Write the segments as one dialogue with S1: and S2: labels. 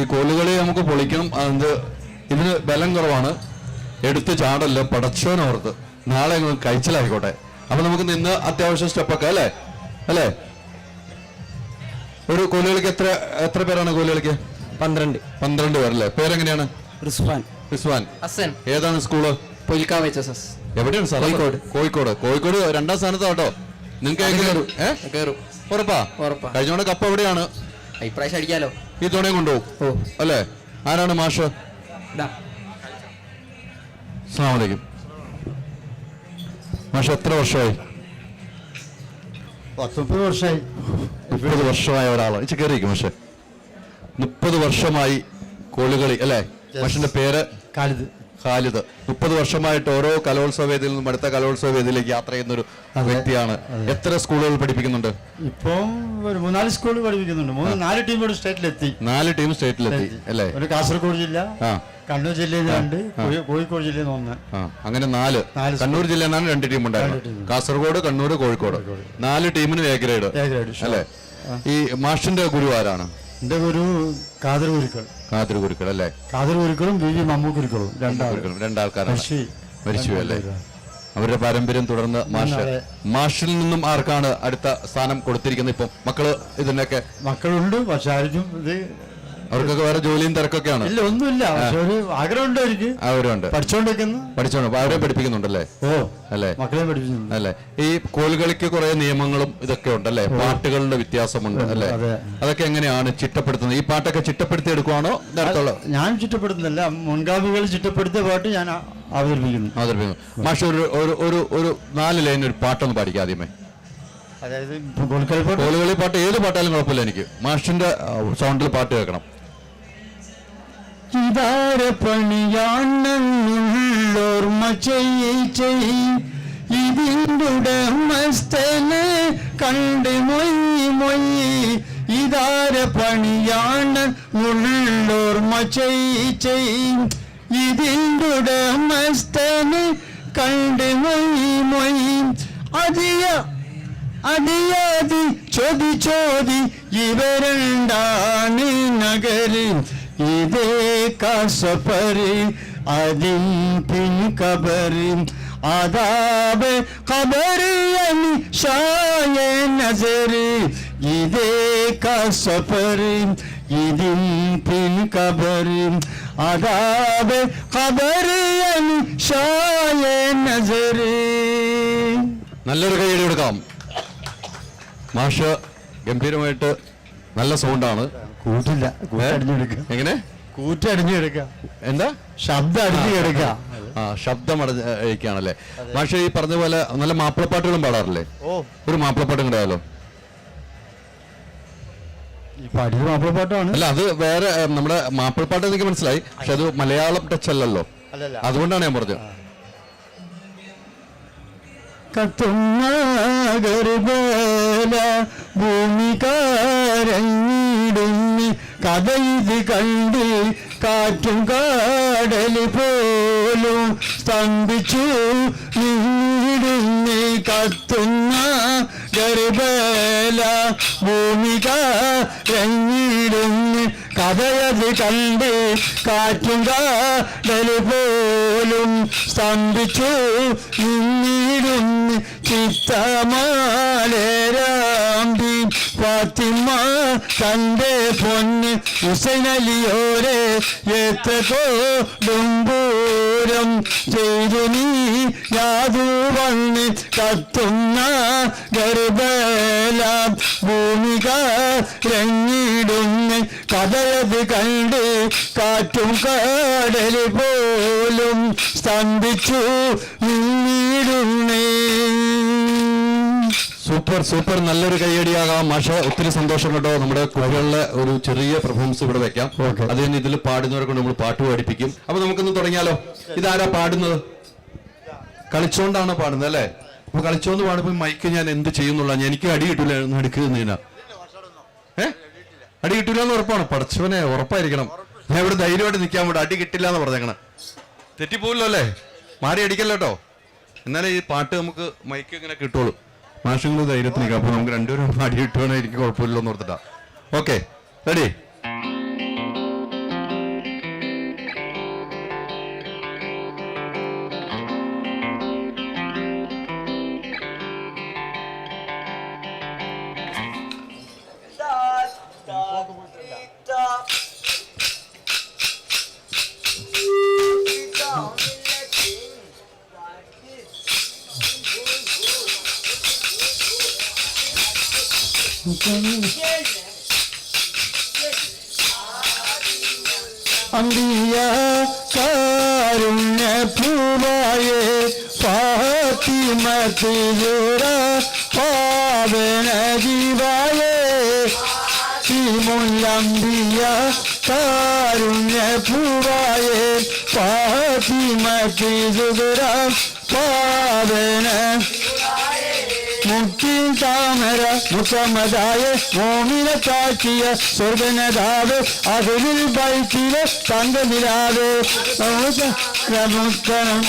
S1: ഈ കോലുകളി നമുക്ക് പൊളിക്കണം. അത് ഇതിന് ബലം കുറവാണ്. എടുത്ത് ചാടല്ല പടച്ചോനോർത്ത് നാളെ കഴിച്ചിലായിക്കോട്ടെ അപ്പൊ നമുക്ക് നിന്ന് അത്യാവശ്യം സ്റ്റെപ്പൊക്കെ അല്ലേ? അല്ലേ? ഒരു കോലുകളിക്ക് എത്ര എത്ര പേരാണ് കോലുകളിക്ക്?
S2: പന്ത്രണ്ട്.
S1: പന്ത്രണ്ട് പേരല്ലേ? പേരെങ്ങനെയാണ്?
S2: റിസ്വാൻ.
S1: റിസ്വാൻ.
S2: ഹസൻ.
S1: ഏതാണ് സ്കൂൾ?
S2: പൊലിക്കാവ് എച്ച് എസ് എസ്
S1: എവിടെയാണ് സാർ
S2: കോഴിക്കോട്.
S1: കോഴിക്കോട്. കോഴിക്കോട് രണ്ടാം സ്ഥാനത്ത് കേട്ടോ. നിങ്ങൾക്ക്
S2: കയറും.
S1: ഉറപ്പാ?
S2: ഉറപ്പാ.
S1: കഴിഞ്ഞോണ്ട് കപ്പ് എവിടെയാണ്?
S2: ഇപ്രാവശ്യം അടിക്കാലോ.
S1: ഈ തുണയും കൊണ്ടുപോകും. അല്ലേ? ആരാണ് മാഷ്?
S2: ഇതാ.
S1: അസ്സാം വലൈക്കും മാഷ് എത്ര വർഷമായി?
S3: പത്തൊമ്പത് വർഷമായി.
S1: മുപ്പത് വർഷമായ ഒരാളാണ്. ഇച്ച കയറിയിരിക്കും മാഷെ. മുപ്പത് വർഷമായി കോളുകളി അല്ലേ? മാഷിന്റെ പേര്?
S3: കാലിത്
S1: ഖാലിദ്. മുപ്പത് വർഷമായിട്ട് ഓരോ കലോത്സവ വേദിയിൽ നിന്നും അടുത്ത കലോത്സവ വേദിയിലേക്ക് യാത്ര ചെയ്യുന്ന ഒരു വ്യക്തിയാണ്. എത്ര സ്കൂളുകൾ പഠിപ്പിക്കുന്നുണ്ട്?
S3: ഇപ്പം ഒരു മൂന്നാൽ സ്കൂൾ പഠിപ്പിക്കുന്നുണ്ട്. മൂന്ന് നാല് ടീം ഇവിടെ സ്റ്റേറ്റിലെത്തി.
S1: നാല് ടീം സ്റ്റേറ്റിലെത്തി അല്ലേ?
S3: ഒരു കാസർഗോഡ് ജില്ല കണ്ണൂർ ജില്ലയിൽ രണ്ട് കോഴി- കോഴിക്കോട് ജില്ലയിൽ നിന്ന് ഒന്ന്
S1: അങ്ങനെ നാല്. കണ്ണൂർ ജില്ലയിൽ നിന്നാണ് രണ്ട് ടീം ഉണ്ടായിരുന്നത്. കാസർഗോഡ് കണ്ണൂർ കോഴിക്കോട്. നാല് ടീമിന് എ ഗ്രേഡ്. അല്ലേ? ഈ മാഷിന്റെ ഗുരു ആരാണ്?
S3: എന്റെ ഗുരു കാതർ ഗുരുക്കൾ.
S1: ഗുരുക്കൾ അല്ലേ
S3: കാതർ ഗുരുക്കളും വി മമ്മൂ ഗുരുക്കളും
S1: രണ്ടാൾക്കാരാണ്.
S3: മരിച്ചു
S1: മരിച്ചു അല്ലേ? അവരുടെ പാരമ്പര്യം തുടർന്ന് മാഷ്. മാഷിൽ നിന്നും ആർക്കാണ് അടുത്ത സ്ഥാനം കൊടുത്തിരിക്കുന്നത് ഇപ്പം? മക്കൾ ഇതിനൊക്കെ
S3: മക്കളുണ്ട് പക്ഷെ ആരും ഇത്
S1: അവർക്കൊക്കെ വേറെ ജോലിയും തിരക്കൊക്കെയാണ്.
S3: ഇല്ല ഒന്നുമില്ല. പക്ഷെ ഒരു ആഗ്രഹമുണ്ട് അവർക്ക്.
S1: അവരുണ്ട്.
S3: പഠിച്ചോണ്ടിരിക്കുന്നു.
S1: പഠിച്ചോണ്ട് അവരെ പഠിപ്പിക്കുന്നുണ്ടല്ലേ?
S3: ഓ
S1: അല്ലേ?
S3: മക്കളെ പഠിപ്പിക്കുന്നു
S1: അല്ലേ? ഈ കോലുകളിക്ക് കുറെ നിയമങ്ങളും ഇതൊക്കെ ഉണ്ടല്ലേ? പാട്ടുകളുടെ വ്യത്യാസമുണ്ട് അല്ലേ? അതൊക്കെ എങ്ങനെയാണ് ചിട്ടപ്പെടുത്തുന്നത്? ഈ പാട്ടൊക്കെ ചിട്ടപ്പെടുത്തി എടുക്കുവാണോ? നേരത്തുള്ള
S3: ഞാൻ ചിട്ടപ്പെടുത്തുന്നില്ല മുൻഗാമികൾ ചിട്ടപ്പെടുത്തിയ പാട്ട് ഞാൻ അവതരിപ്പിക്കുന്നു.
S1: അവതരിപ്പിക്കുന്നു. മാഷ് ഒരു ഒരു ഒരു ഒരു നാല് ലൈൻ ഒരു പാട്ടൊന്ന് പാടിക്കുക ആദ്യമേ.
S3: അതായത്
S1: കോലുകളി പാട്ട്. ഏത് പാട്ടായാലും കുഴപ്പമില്ല എനിക്ക്. മാഷിന്റെ സൗണ്ടിൽ പാട്ട് കേൾക്കണം.
S3: ഇതാരപ്പണിയാണെന്നുള്ളോർമ്മ ചെയ്യ് ചെയ് ഇതിൻ്റെ മസ്തന് കണ്ട് മൊയ് മൊയ് ഇതാരപ്പണിയാണ് ഉള്ളോർമ്മ ചെയ്യ് ചെയ് ഇതിൻ്റെ മസ്തന് കണ്ട് മൊയ് മൊയ് അധിക അടിയാതി ചോദി ചോദി ഇവരുണ്ടാണ് നഗരി ഇതേ കാസപ്പരി അതിൻ പിൻ കബരി ആദാബ് കബറിയനി ഷായ നസരി ഇതേ കാസപ്പരി ഇതിൻ പിൻ കബരി ആദാബ് കബറിയനി ഷായ നസരി
S1: നല്ലൊരു കൈയ്യടി കൊടുക്കാം. മാഷ് ഗംഭീരമായിട്ട് നല്ല സൗണ്ടാണ്
S3: കൂട്ടില്ല. കൂട്ടടിഞ്ഞെടുക്കുക
S1: എങ്ങനെ?
S3: കൂറ്റടിഞ്ഞെടുക്കുക
S1: എന്താ?
S3: ശബ്ദം അടിഞ്ഞു കിടക്കുക
S1: ആ ശബ്ദം അടയ്ക്കാണല്ലേ പക്ഷേ ഈ പറഞ്ഞ പോലെ നല്ല മാപ്പിളപ്പാട്ടുകളും പാടാറില്ലേ?
S3: ഓ.
S1: ഒരു മാപ്പിളപ്പാട്ടും കൂടെയാലോ
S3: ഈ പാട്ടിൽ മാപ്പിളപ്പാട്ടാണ്.
S1: അല്ല അത് വേറെ നമ്മുടെ മാപ്പിളപ്പാട്ട് എനിക്ക് മനസ്സിലായി. പക്ഷെ അത് മലയാളം ടച്ച് അല്ലല്ലോ.
S3: അല്ലല്ല.
S1: അതുകൊണ്ടാണ് ഞാൻ പറഞ്ഞത്.
S3: കത്തുന്ന ഗർഭല ഭൂമി കാരങ്ങിടുന്നി കഥ ഇത് കണ്ട് കാറ്റും കാടൽ പോലും സ്തംഭിച്ചു. നീടുന്നി കത്തുന്ന ഗർഭല ഭൂമിക കാരങ്ങിടുന്നി കഥയത് കണ്ട് കാറ്റും കാടൽ പോലും സ്തംഭിച്ചു. നിന്നിടുന്നു ചിത്തമാലേരാമ്പി ഫാത്തിമ തന്റെ പൊന്ന് ഹുസൈനലിയോരെ എത്ര കോടുംബൂരം ചെയ്തു നീ യാതു വന്ന് കത്തുന്ന ഗർഭല ഭൂമിക രങ്ങിടുന്ന കഥയത് കണ്ട് കാറ്റും കടൽ പോലും സ്തംഭിച്ചു നിന്നിടുന്നേ
S1: സൂപ്പർ സൂപ്പർ. നല്ലൊരു കൈയടിയാകാം മാഷ ഒത്തിരി സന്തോഷം കേട്ടോ. നമ്മുടെ കുട്ടികളിലെ ഒരു ചെറിയ പെർഫോമൻസ് ഇവിടെ വെക്കാം. അത് തന്നെ ഇതിൽ പാടുന്നവരെ കൊണ്ട് നമ്മൾ പാട്ട് പഠിപ്പിക്കും അപ്പൊ നമുക്കൊന്ന് തുടങ്ങിയാലോ? ഇതാരാ പാടുന്നത്? കളിച്ചോണ്ടാണ് പാടുന്നത് അല്ലേ? അപ്പൊ കളിച്ചോണ്ട് പാടുമ്പോ മൈക്ക് ഞാൻ എന്ത് ചെയ്യുന്നുള്ള എനിക്ക് അടി കിട്ടൂല. എടുക്കുന്നതിനാ ഏ? അടി കിട്ടൂല എന്ന് ഉറപ്പാണ്. പഠിച്ചവനെ ഉറപ്പായിരിക്കണം. ഞാൻ ഇവിടെ ധൈര്യമായിട്ട് നിൽക്കാൻ വേണ്ടി അടി കിട്ടില്ല എന്ന് പറഞ്ഞേക്കണേ. തെറ്റിപ്പോലോ അല്ലേ? മാറി അടിക്കല്ലോ കേട്ടോ എന്നാലേ ഈ പാട്ട് നമുക്ക് മൈക്ക് ഇങ്ങനെ കിട്ടുള്ളൂ. മാഷങ്ങൾ ധൈര്യത്തിന് അപ്പൊ നമുക്ക് രണ്ടുപേരും അടി കിട്ടുവാണെങ്കിൽ കുഴപ്പമില്ലെന്ന് ഓർത്തിട്ടാ. ഓക്കെ റെഡി
S3: അമ്പിയ കാരുണ്യ പൂവായേ ഫാത്തിമത്തിലുറ പാവന ജീവായേ മുല്ലമ്പിയ കാരുണ്യ പൂവായേ ഫാത്തിമത്തിലുറ പാവന മുക്തി താമര മുഖമതായ മോമിന കാക്കിയ സ്വർഗനതാവ് അതിൽ ബൈക്കിലെ തങ്കനിലാവ് മുക്കണം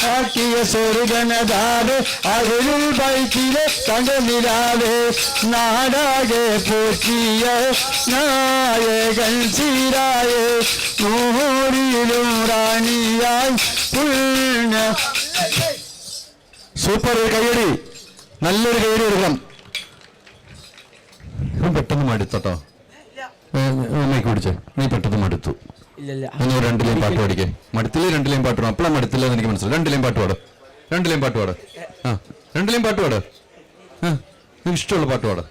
S3: കാക്കിയ സ്വർഗനതാവ് അതിൽ ബൈക്കിലെ തങ്കനിലാവ് നാടാകെ പോറ്റിയ നായകൻ ചീരായ നൂറിലും റാണിയായി പുണ്യ സൂപ്പർ ഒരു കൈയടി നല്ലൊരു കൈയടി എടുക്കണം.
S1: ഇവൻ പെട്ടെന്ന് മടുത്തോ അമ്മയ്ക്ക് പിടിച്ചേ. നീ പെട്ടെന്ന് മടുത്തു. ഒന്ന് രണ്ടിലേയും പാട്ട് പാടിക്കേ. മടുത്തില്ലേ രണ്ടിലേയും പാട്ട് പാടും. അപ്പോഴാണ് മടുത്തില്ലെന്ന് എനിക്ക് മനസ്സിലായി. രണ്ടിലേയും പാട്ട് പാട്. രണ്ടിലേയും പാട്ട് പാട്. ആ രണ്ടിലേയും പാട്ട് പാട്. ആ നിനക്ക് ഇഷ്ടമുള്ള പാട്ട് പാട്.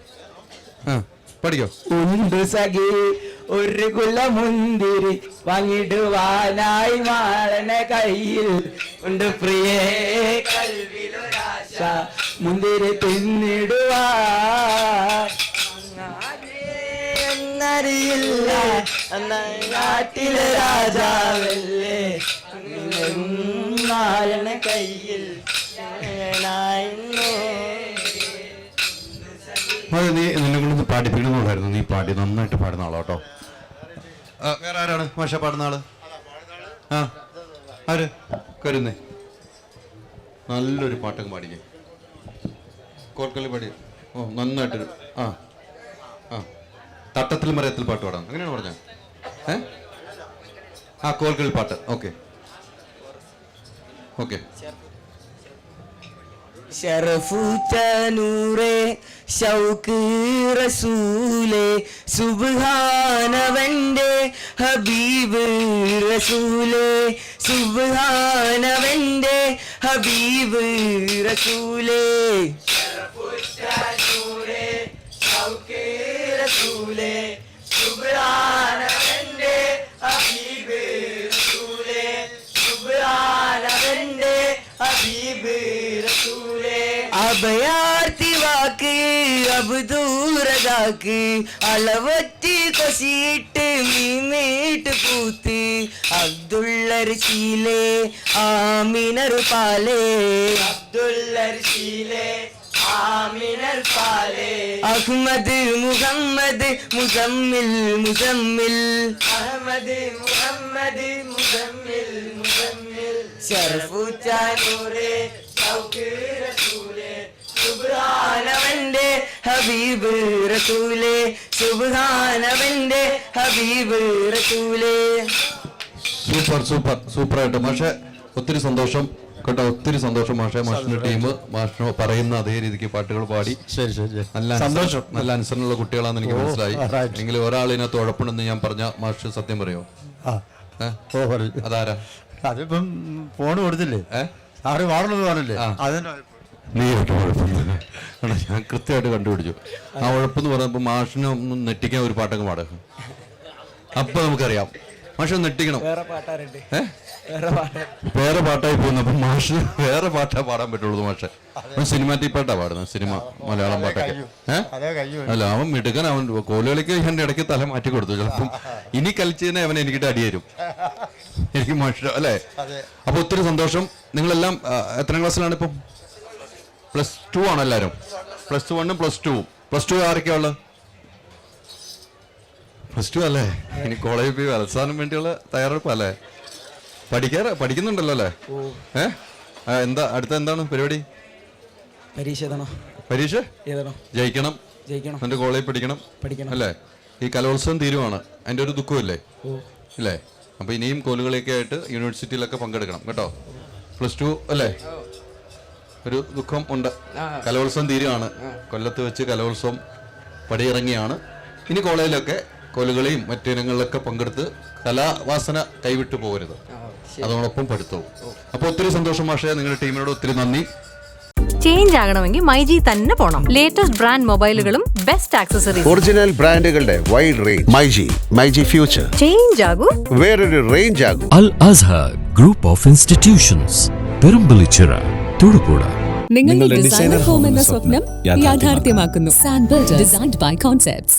S1: ആ പഠിക്കോ.
S2: ഉണ്ട് സഖി ഒരു കുല മുന്തിരി വാങ്ങിടുവാനായി മാളനെ കയ്യിൽ. ഉണ്ട് പ്രിയേ കൽവിലൊരാശ മുന്തിരി തിന്നിടുവാൻ എന്നറിയില്ല. നാട്ടിലെ രാജാവല്ലേ. നാരണ കയ്യിൽ
S1: അതെ നീ നിന്നെ കൊണ്ടൊന്ന് പാടിപ്പിക്കണമെന്നുണ്ടായിരുന്നു നീ പാടി നന്നായിട്ട് പാടുന്ന ആളോ കേട്ടോ വേറെ ആരാണ്? മാഷ പാടുന്ന ആൾ? ആ ആര്? കരുന്നേ. നല്ലൊരു പാട്ടൊക്കെ പാടിക്കേ. കോർക്കല്ലി പാടി. ഓ നന്നായിട്ട് ആ ആ. തട്ടത്തിൽ മറിയത്തിൽ പാട്ട് പാടാം. അങ്ങനെയാണ് പറഞ്ഞത് ഏ? ആ കോൽക്കളി പാട്ട്. ഓക്കെ. ഓക്കെ.
S2: ഷറഫുറ്റനൂറെ ഷൗക്ക് റസൂലെ ഹബീബ് റസൂലേ സുബ്ഹാനവന്റെ ഹബീബ് റസൂലേ. അഭയാർത്ഥി വാക്ക് അബുദൂരതാക്ക് അളവറ്റി കൊശിയിട്ട് മീമീട്ട് പൂത്ത് അബ്ദുള്ളർശീലെ ആമിനർ പാലേ. അബ്ദുള്ളർ ശീലേ അഹ്മദ് മുഹമ്മദ് മുസമ്മിൽ മുസമ്മിൽ. അഹമ്മദ് മുഹമ്മദ് മുസമ്മിൽ മുസമ്മിൽ. ഷർഫുച്ചാനൂറെ റസൂലെ സുബ്ഹാനവന്റെ ഹബീബ് റസൂലെ സുബ്ഹാനവന്റെ ഹബീബ് റസൂലെ.
S1: സൂപ്പർ സൂപ്പർ സൂപ്പർ ആയിട്ട് മാഷെ ഒത്തിരി സന്തോഷം. കേട്ടോ ഒത്തിരി സന്തോഷം മാഷെ മാഷിന്റെ ടീം. മാഷിന് പറയുന്ന അതേ രീതിക്ക് പാട്ടുകൾ പാടി.
S3: ശരി ശരി
S1: നല്ല
S3: സന്തോഷം.
S1: നല്ല അനുസരണമുള്ള കുട്ടികളാണെന്ന് എനിക്ക് മനസ്സിലായി. എങ്കിലും ഒരാൾ ഇതിനകത്ത് ഉഴപ്പണെന്ന് ഞാൻ പറഞ്ഞ മാഷ് സത്യം പറയോ? അതാരാ?
S3: അതിപ്പം ഫോൺ കൊടുത്തില്ലേ? ആരും വാടണമെന്ന് പറഞ്ഞില്ലേ അതിന്
S1: നീ ഒറ്റ കുഴപ്പമൊന്നുമില്ല എടാ, ഞാൻ കൃത്യമായിട്ട് കണ്ടുപിടിച്ചു. ആ ഉഴപ്പെന്ന് പറഞ്ഞപ്പോൾ മാഷിനെ ഒന്ന് നെട്ടിക്കാൻ ഒരു പാട്ടൊക്കെ പാടുക അപ്പൊ നമുക്കറിയാം. മാഷ് ഒന്ന് നെട്ടിക്കണം
S2: വേറെ
S1: പാട്ടായി പോകുന്നപ്പോ മാഷിന് വേറെ പാട്ടാ പാടാൻ പറ്റുള്ളൂ മാഷെ. അവൻ സിനിമാറ്റിക് പാട്ടാ പാടുന്നത്. സിനിമ മലയാളം പാട്ടൊക്കെ. അല്ല അവൻ മിടുക്കൻ. അവൻ കോലുകളിക്ക് എന്റെ ഇടയ്ക്ക് തല മാറ്റി കൊടുത്തു. ചിലപ്പം ഇനി കളിച്ചതിനെ അവൻ എനിക്കിട്ട് അടിയരും എനിക്ക് മാഷ അല്ലേ. അപ്പൊ ഒത്തിരി സന്തോഷം. നിങ്ങളെല്ലാം എത്രാം ക്ലാസ്സിലാണ് ഇപ്പം? പ്ലസ് ടു ആണ് എല്ലാവരും പ്ലസ് ടു വണ്ണും പ്ലസ് ടു പ്ലസ് ടു ആരൊക്കെയാ ഉള്ളത്? പ്ലസ് ടു അല്ലേ? ഇനി കോളേജിൽ പോയി അവസാനം വേണ്ടിയുള്ള തയ്യാറെടുപ്പല്ലേ പഠിക്കാറ് പഠിക്കുന്നുണ്ടല്ലോ അല്ലേ? ഏ? എന്താ അടുത്ത എന്താണ് പരിപാടി?
S2: പരീക്ഷ എഴുതണോ
S1: പരീക്ഷ?
S2: എഴുതണോ
S1: ജയിക്കണം.
S2: ജയിക്കണം.
S1: എന്റെ കോളേജിൽ പഠിക്കണം
S2: പഠിക്കണം.
S1: അല്ലേ? ഈ കലോത്സവം തീരുവാണ്. അതിന്റെ ഒരു ദുഃഖമില്ലേ
S2: ഇല്ലേ?
S1: അല്ലേ അപ്പൊ ഇനിയും കോലുകളൊക്കെ ആയിട്ട് യൂണിവേഴ്സിറ്റിയിലൊക്കെ പങ്കെടുക്കണം. കേട്ടോ? പ്ലസ് ടു അല്ലേ? ഒരു ദുഃഖം ഉണ്ട്. കലോത്സവം തീരുവാണ്. കൊല്ലത്ത് വെച്ച് കലോത്സവം പടിയിറങ്ങിയാണ്. ഇനി കോളേജിലൊക്കെ കൊലുകളെയും മറ്റിനങ്ങളിലൊക്കെ പങ്കെടുത്ത് കലാവാസന കൈവിട്ടു പോകരുത്. അതോടൊപ്പം പഠിത്തവും. അപ്പോൾ ഒത്തിരി സന്തോഷം മാഷേ നിങ്ങളുടെ ടീമിനോട് ഒത്തിരി നന്ദി.
S4: ചേഞ്ച് ആകണമെങ്കിൽ മൈജി തന്നെ പോണം. ലേറ്റസ്റ്റ് ബ്രാൻഡ് മൊബൈലുകളും ബെസ്റ്റ് ആക്സസറീസ്
S5: ഒറിജിനൽ ബ്രാൻഡുകളുടെ wide range myG myG future
S4: change ആകൂ.
S5: വേറൊരു range ആകൂ.
S6: Al Azhar group of institutions. Perumpillichira. Thodupuzha
S7: നിങ്ങളുടെ ഡിസൈനർ ഹോം എന്ന സ്വപ്നം യാഥാർത്ഥ്യമാക്കുന്നു. സാൻബൽ ഡിസൈൻഡ് ബൈ കോൺസെപ്റ്റ്സ്